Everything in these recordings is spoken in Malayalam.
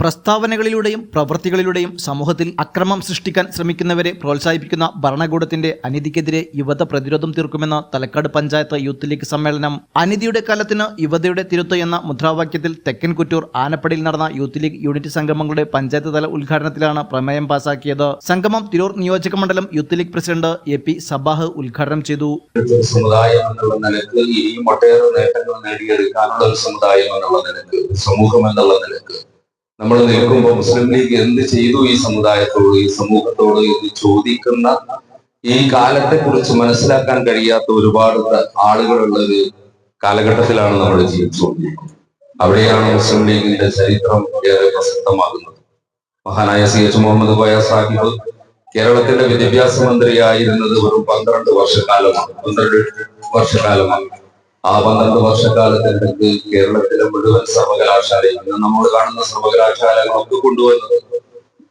പ്രസ്താവനകളിലൂടെയും പ്രവൃത്തികളിലൂടെയും സമൂഹത്തിൽ അക്രമം സൃഷ്ടിക്കാൻ ശ്രമിക്കുന്നവരെ പ്രോത്സാഹിപ്പിക്കുന്ന ഭരണകൂടത്തിന്റെ അനീതിക്കെതിരെ യുവത പ്രതിരോധം തീർക്കുമെന്ന തലക്കാട് പഞ്ചായത്ത് യൂത്ത് ലീഗ് സമ്മേളനം. അനീതിയുടെ കാലത്തിന് യുവതയുടെ തിരുത്ത് എന്ന മുദ്രാവാക്യത്തിൽ തെക്കൻ കുറ്റൂർ ആനപ്പടിയിൽ നടന്ന യൂത്ത് ലീഗ് യൂണിറ്റ് സംഗമങ്ങളുടെ പഞ്ചായത്ത് തല ഉദ്ഘാടനത്തിലാണ് പ്രമേയം പാസാക്കിയത്. സംഗമം തിരൂർ നിയോജക മണ്ഡലം youth league president A P Sabah ഉദ്ഘാടനം ചെയ്തു. എന്നുള്ള സമൂഹം എന്നുള്ള നിലയ്ക്ക് നമ്മൾ നിൽക്കുമ്പോൾ മുസ്ലിം ലീഗ് എന്ത് ചെയ്തു ഈ സമുദായത്തോട് ഈ സമൂഹത്തോട് എന്ന് ചോദിക്കുന്ന ഈ കാലത്തെ കുറിച്ച് മനസ്സിലാക്കാൻ കഴിയാത്ത ഒരുപാട് ആളുകളുള്ള ഒരു കാലഘട്ടത്തിലാണ് നമ്മൾ ജീവിച്ചുകൊണ്ടിരിക്കുന്നത്. അവിടെയാണ് മുസ്ലിം ലീഗിന്റെ ചരിത്രം ഏറെ പ്രസക്തമാകുന്നത് മഹാനായ സി എച്ച് മുഹമ്മദ് കോയ സാഹിബ് കേരളത്തിന്റെ വിദ്യാഭ്യാസ മന്ത്രിയായിരുന്നത് വെറും പന്ത്രണ്ട് വർഷക്കാലമാണ്. പന്ത്രണ്ട് വർഷക്കാലമാണ്. ആ പന്ത്രണ്ട് വർഷക്കാലത്തിനിടയ്ക്ക് കേരളത്തിലെ മുഴുവൻ സർവകലാശാലയും ഇന്ന് നമ്മൾ കാണുന്ന സർവകലാശാലകളൊക്കെ കൊണ്ടുവന്നത്.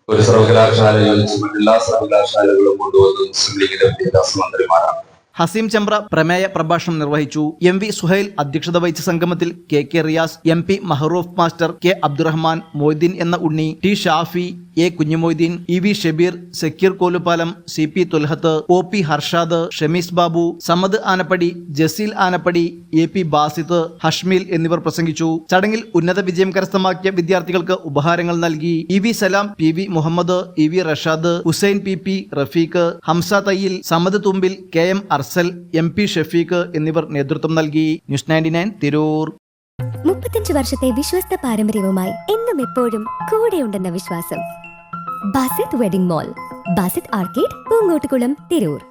ഒരു സർവകലാശാലയിൽ എല്ലാ സർവകലാശാലകളും കൊണ്ടുവന്നത് മുസ്ലിം ലീഗിന്റെ വിദ്യാഭ്യാസ മന്ത്രിമാരാണ്. ഹസീം ചെമ്പ്ര പ്രമേയ പ്രഭാഷണം നിർവഹിച്ചു. എം വി സുഹൈൽ അധ്യക്ഷത വഹിച്ച സംഗമത്തിൽ K K Riyas M P Mahroof master K Abdurahman Moideen എന്ന Unni T Shafi A Kunhumoideen E V Shabeer Sakkeer Kolupalam C P Thulhath O P Harshad Shamees Babu Samad Anappadi Jaseel Anappadi A P Basith Hashmeel എന്നിവർ പ്രസംഗിച്ചു. ചടങ്ങിൽ ഉന്നത വിജയം കരസ്ഥമാക്കിയ വിദ്യാർത്ഥികൾക്ക് ഉപഹാരങ്ങൾ നൽകി. E V Salam P V Muhammad E V Rashad Hussain P P Rafeeq Hamza Thayyil Samad Thumbil K M Arsal M P Shafeeq എന്നിവർ നേതൃത്വം നൽകി. News ninety nine Tirur. മുപ്പത്തഞ്ച് വർഷത്തെ വിശ്വസ്ത പാരമ്പര്യവുമായി എന്നും എപ്പോഴും കൂടെയുണ്ടെന്ന വിശ്വാസം. Basith wedding mall Basith arcade Poongottukulam Tirur.